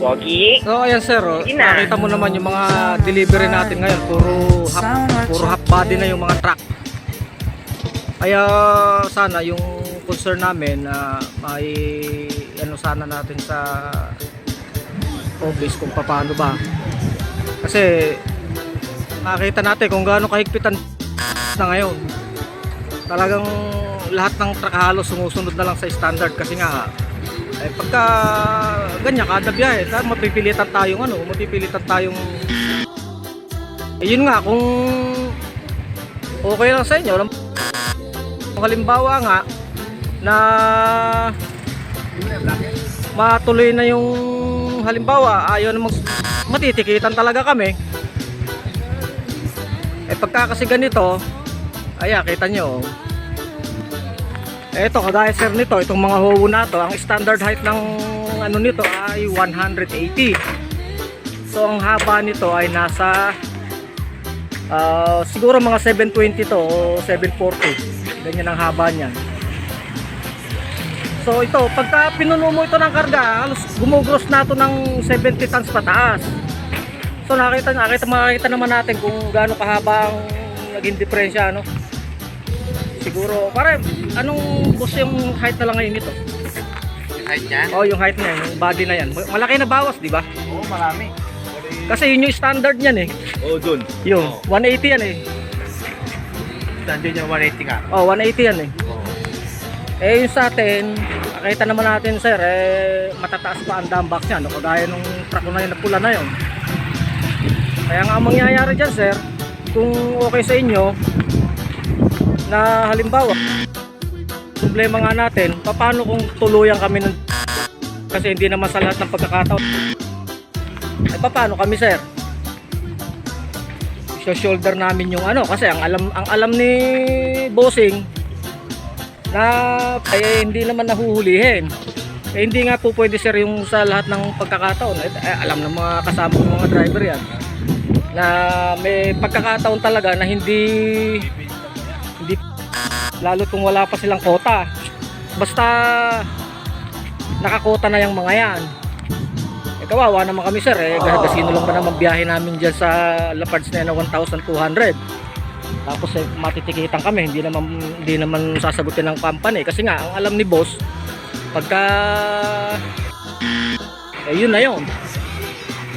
Pogi. So ayan sir, oh, Sige na. nakita mo naman yung mga delivery natin ngayon, puro half, puro half body na yung mga truck. Kaya sana yung concern namin na may ano sana natin sa office kung paano ba. Kasi nakita natin kung gaano kahigpitan na ngayon. Talagang lahat ng truck halos sumusunod na lang sa standard kasi nga eh pagka ganyan kada biyahe, ta mapipilitan tayong ano, mapipilitan tayong eh, yun nga kung okay lang sa inyo, kung halimbawa nga na matuloy na yung halimbawa ayaw na mag matitikitan talaga kami. Eh pagka kasi ganito aya kita nyo eto kagaya sir nito itong mga howo na to ang standard height ng ano nito ay 180 so ang haba nito ay nasa ah, siguro mga 720 to o 740 ganyan ang haba niyan So ito, pagka pinuno mo ito ng karga, halos gumugros na ito ng 70 tons pataas. So nakita, nakita, makikita naman natin kung gaano kahaba ang naging diferensya, ano. Siguro, pare, anong bus yung height na lang ngayon ito? Yung height niya? Oh, yung height na yan, yung body na yan. Malaki na bawas, di ba? Oo, marami. Kasi yun yung standard niyan eh. Oo, dun. Yung 180 yan eh. Standard niya 180 ka. Oh, 180 yan eh. Oo. Eh yung sa atin, nakita naman natin sir, eh matataas pa ang dumbox niya, no? kagaya nung truck na yun na pula na yun. Kaya nga ang mangyayari dyan sir, kung okay sa inyo, na halimbawa, problema nga natin, paano kung tuluyan kami ng kasi hindi naman sa lahat ng pagkakataon. Eh paano kami sir? shoulder namin yung ano kasi ang alam ang alam ni bossing na ay hindi naman nahuhulihin. Eh, hindi nga po pwede sir yung sa lahat ng pagkakataon. Eh, eh, alam ng mga kasama ng mga driver yan na may pagkakataon talaga na hindi lalo kung wala pa silang kota. Basta nakakota na yung mga yan. Eh kawawa naman kami sir eh. Gasino lang ba naman biyahe namin diyan sa Lapards na 1,200 tapos eh, matitikitan kami. Hindi naman hindi naman sasagutin ng company kasi nga ang alam ni boss pagka eh yun na yun.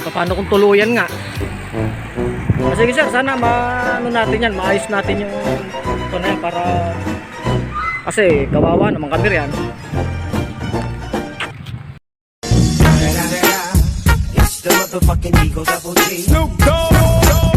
Paano kung tuluyan nga? Ah, sige sir. Sana maano natin yan maayos natin yung ito na yan para kasi kawawa naman kami riyan. Snoop Dogg.